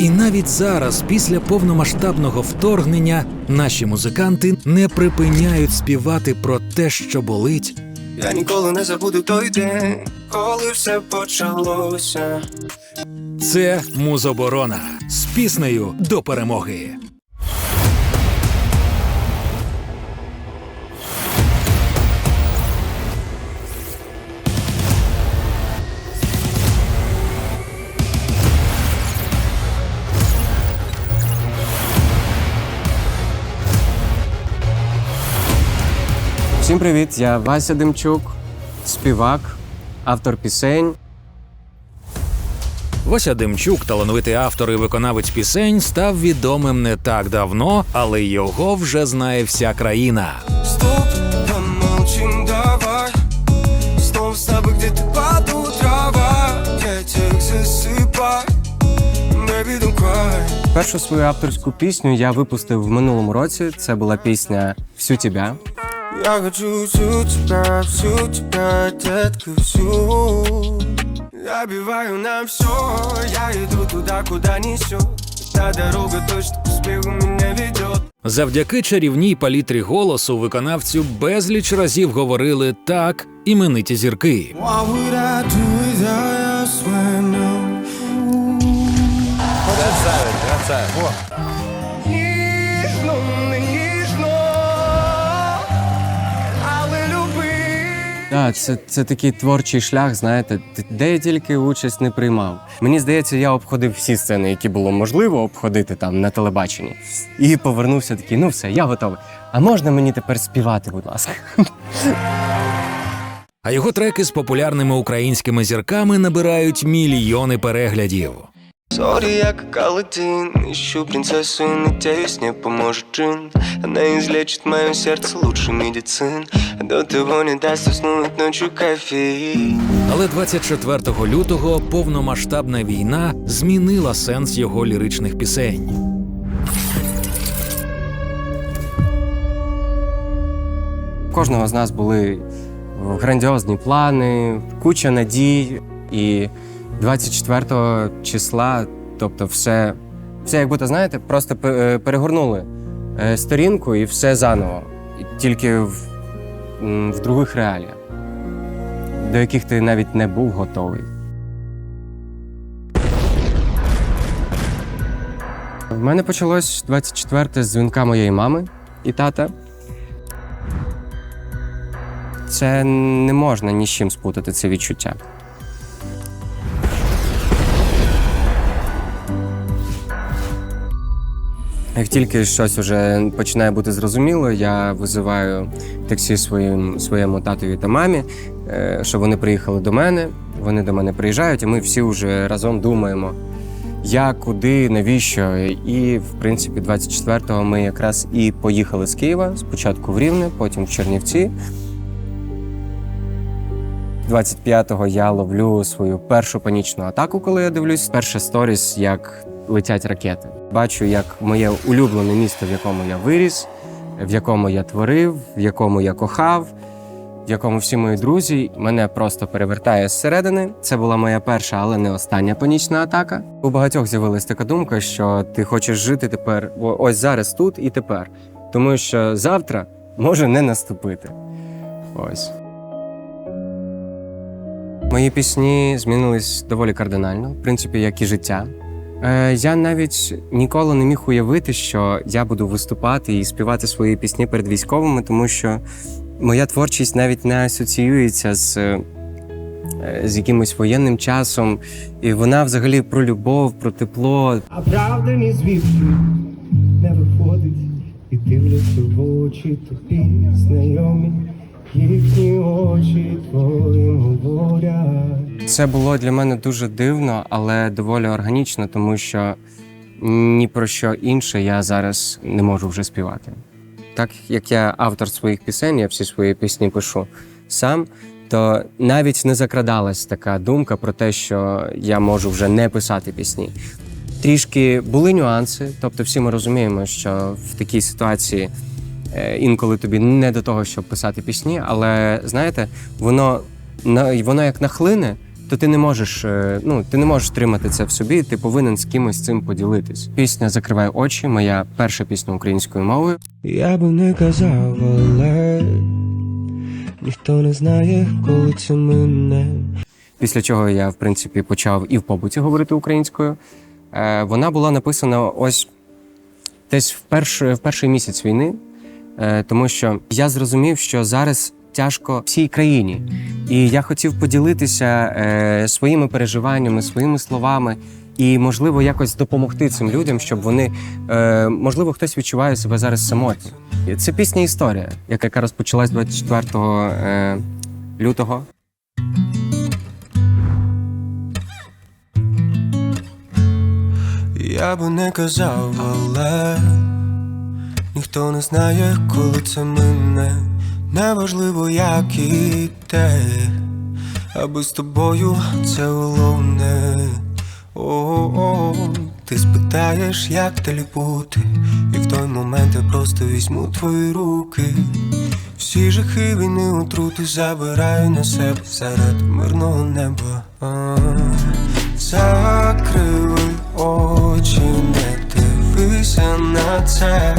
І навіть зараз, після повномасштабного вторгнення, наші музиканти не припиняють співати про те, що болить, Я ніколи не забуду той день, коли все почалося. Це музоборона з піснею до перемоги. Всім привіт! Я Вася Демчук, співак, автор пісень. Вася Демчук, талановитий автор і виконавець пісень, став відомим не так давно, але його вже знає вся країна. Стоп, помолчим, давай Снова с тобой где-то под трава Я Baby, don't Першу свою авторську пісню я випустив в минулому році. Це була пісня Всю тебя. Я хочу всю тебя, всю тебя, детка, всю. Я биваю на все, я иду туда, куда несет Та дорога точно к успеху меня ведет Завдяки чарівній палітрі голосу виконавцю безліч разів говорили так імениті зірки. What would I do Так, це, це такий творчий шлях, знаєте, де я тільки участь не приймав. Мені здається, я обходив всі сцени, які було можливо обходити там на телебаченні. І повернувся такий, ну все, я готовий. А можна мені тепер співати, будь ласка? А його треки з популярними українськими зірками набирають мільйони переглядів. Сори, я как Аладдин Ищу принцессу и надеюсь, мне поможет джин Она излечит мое сердце лучше медицин До того не даст уснуть ночью кофеин Але 24 лютого повномасштабна війна змінила сенс його ліричних пісень. У кожного з нас були грандіозні плани, куча надій. І 24 числа, тобто, все, все як будто, знаєте, просто е, перегорнули е, сторінку і все заново. Тільки в, в других реаліях, до яких ти навіть не був готовий. В мене почалось 24 з дзвінка моєї мами і тата. Це не можна ні з чим спутати це відчуття. Як тільки щось вже починає бути зрозуміло, я визиваю таксі своїм, своєму татові та мамі, е, щоб вони приїхали до мене. Вони до мене приїжджають, і ми всі вже разом думаємо, як, куди, навіщо. І, в принципі, 24-го ми якраз і поїхали з Києва, спочатку в Рівне, потім в Чернівці. 25-го я ловлю свою першу панічну атаку, коли я дивлюсь перше сторіс, як летять ракети. Бачу, як моє улюблене місто, в якому я виріс, в якому я творив, в якому я кохав, в якому всі мої друзі мене просто перевертає зсередини. Це була моя перша, але не остання панічна атака. У багатьох з'явилась така думка, що ти хочеш жити тепер ось зараз, тут і тепер, тому що завтра може не наступити. Ось. Мої пісні змінились доволі кардинально, в принципі, як і життя. Е, я навіть ніколи не міг уявити, що я буду виступати і співати свої пісні перед військовими, тому що моя творчість навіть не асоціюється з, е, з якимось воєнним часом. І вона взагалі про любов, про тепло. А правда ні звідки не виходить, і дивляться в очі тобі знайомі, Це було для мене дуже дивно, але доволі органічно, тому що ні про що інше я зараз не можу вже співати. Так як я автор своїх пісень, я всі свої пісні пишу сам, то навіть не закрадалась така думка про те, що я можу вже не писати пісні. Трішки були нюанси, тобто всі ми розуміємо, що в такій ситуації інколи тобі не до того, щоб писати пісні, але знаєте, воно воно як нахлине, то ти не можеш, е, ну ти не можеш тримати це в собі. Ти повинен з кимось цим поділитись. Пісня Закривай очі. Моя перша пісня українською мовою. Я би не казав, але ніхто не знає, коли це мине. Після чого я, в принципі, почав і в побуті говорити українською. Е, вона була написана ось десь в, перш, в перший місяць війни, е, тому що я зрозумів, що зараз тяжко всій країні. І я хотів поділитися е, своїми переживаннями, своїми словами. І, можливо, якось допомогти цим людям, щоб вони, е, можливо, хтось відчуває себе зараз самотньо. Це пісня історія, яка розпочалась 24 е, лютого. Я би не казав, але ніхто не знає, коли це мине. Неважливо, як і те, аби з тобою це головне. О, о, ти спитаєш, як далі бути, і в той момент я просто візьму твої руки. Всі жахи війни отрути забираю на себе серед мирного неба. А, Закрили очі, не дивися на це.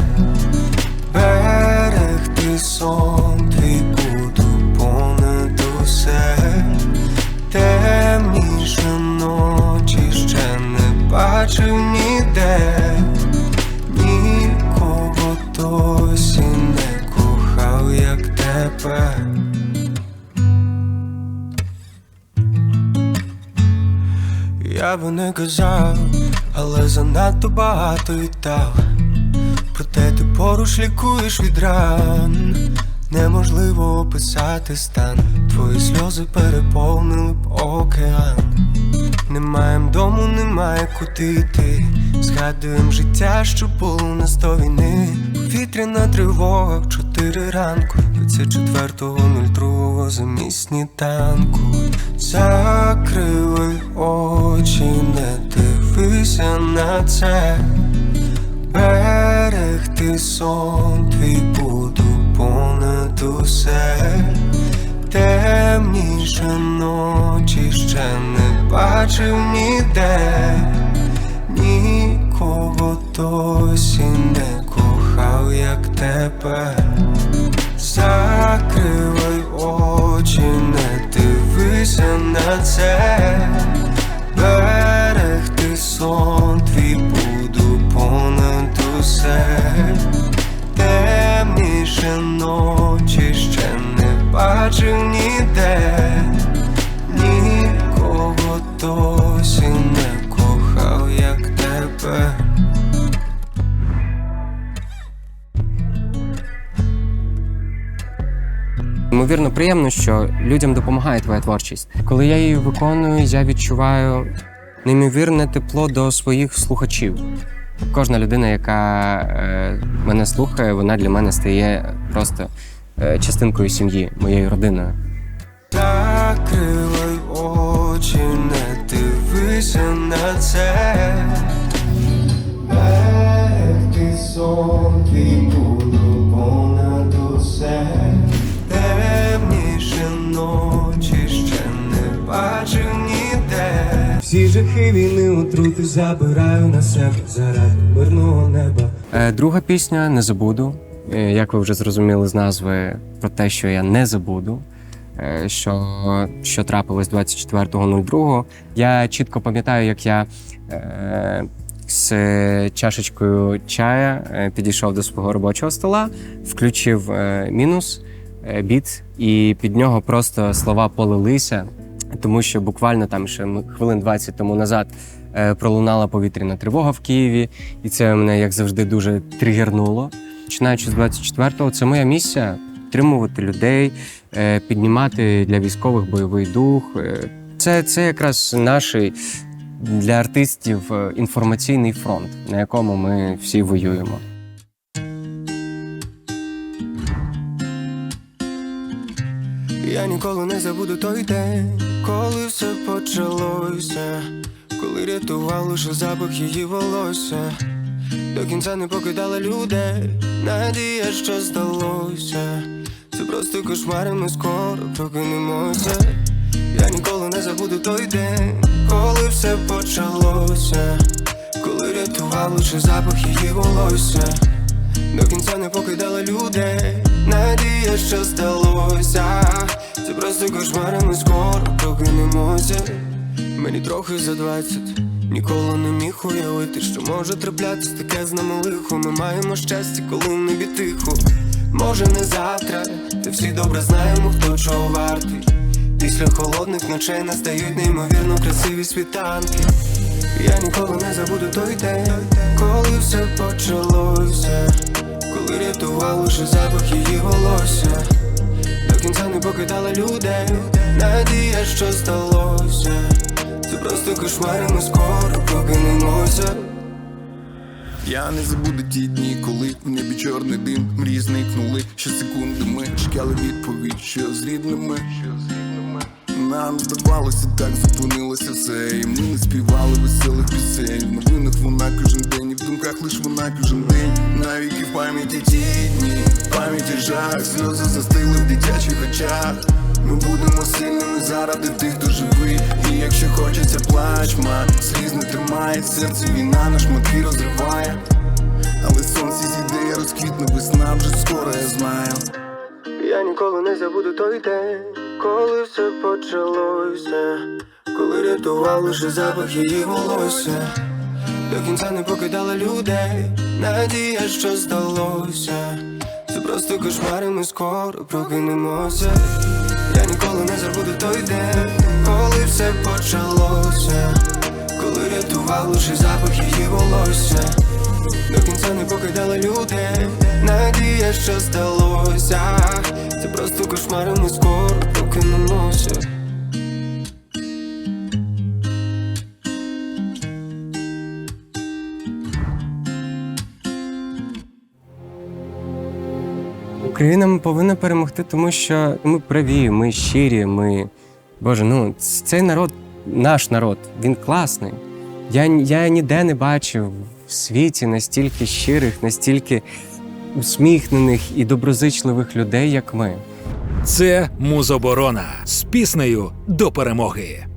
Я би не казав, але занадто багато віддав. Проте ти поруч лікуєш від ран. Неможливо описати стан. Твої сльози переповнили б океан. Немає дому, немає куди йти. Згадуєм життя, що було у нас до війни. Повітряна тривога чотири ранку. 24.02 замість сніданку. Закрили очі, не дивися на це. Берегти сон твій буду понад усе. Темніше ночі ще не бачив ніде. Нікого досі не кохав, як тебе. Закривай очі, не дивися на це. Берегти сон твій буду понад усе. Темніше ночі ще не бачив ніде. Нікого досі не кохав, як тебе. Ймовірно, приємно, що людям допомагає твоя творчість. Коли я її виконую, я відчуваю неймовірне тепло до своїх слухачів. Кожна людина, яка е, мене слухає, вона для мене стає просто е, частинкою сім'ї, моєю родиною. Закривай очі, не дивися на це. Берегти сон твій Всі жахи війни отрути забираю на себе заради мирного неба. Е, Друга пісня не забуду. Е, Як ви вже зрозуміли з назви про те, що я не забуду. е, Що, що трапилось 24.02. Я чітко пам'ятаю, як я е, з чашечкою чая е, підійшов до свого робочого стола, включив е, мінус біт, і під нього просто слова полилися, тому що буквально там ще хвилин 20 тому назад е, пролунала повітряна тривога в Києві, і це мене, як завжди, дуже тригернуло. Починаючи з 24-го, це моя місія підтримувати людей, е, піднімати для військових бойовий дух. Е, Це, це якраз наш для артистів інформаційний фронт, на якому ми всі воюємо. Я ніколи не забуду той день, коли все почалося, коли рятував лише запах її волосся, до кінця не покидала людей, надія, що здалося. Це просто кошмар, і ми скоро прокинемося. Я ніколи не забуду той день, коли все почалося, коли рятував лише запах її волосся. До кінця не покидала людей, надія, що сталося. Це просто кошмари, ми скоро прокинемося. Мені трохи за двадцять, ніколи не міг уявити, що може траплятись таке з нами лихо. Ми маємо щастя, коли в небі тихо. Може не завтра, та всі добре знаємо, хто чого вартий. Після холодних ночей настають неймовірно красиві світанки. Я ніколи не забуду той день, коли все почалося, коли рятував лише запах її волосся. До кінця не покидала людей, надія, що сталося. Це просто кошмари, ми скоро прокинемося. Я не забуду ті дні, коли в небі чорний дим, мрії зникнули, ще секунди ми чекали відповідь, що з рідними. Нам здавалося, так зупинилося все, і ми не співали веселих пісень. В новинах вона кожен день, думках лиш вона кожен день. Навіки в пам'яті ті дні, в пам'яті жах, сльози застили в дитячих очах. Ми будемо сильними заради тих, хто живий. І якщо хочеться плачма, сліз не тримає, серце війна на шматки розриває. Але сонце зійде, розквітне весна вже скоро я знаю. Я ніколи не забуду той день, коли все почалося, коли рятував лише запах її волосся. До кінця не покидала людей, надія, що сталося. Це просто кошмари, ми скоро прокинемося. Я ніколи не забуду той день, коли все почалося, коли рятував лише запах її волосся. До кінця не покидала людей, надія, що сталося. Це просто кошмари, ми скоро прокинемося. Україна повинна перемогти, тому що ми праві, ми щирі, ми. Боже, ну цей народ, наш народ, він класний. Я, я ніде не бачив в світі настільки щирих, настільки усміхнених і доброзичливих людей, як ми. Це музоборона з піснею до перемоги.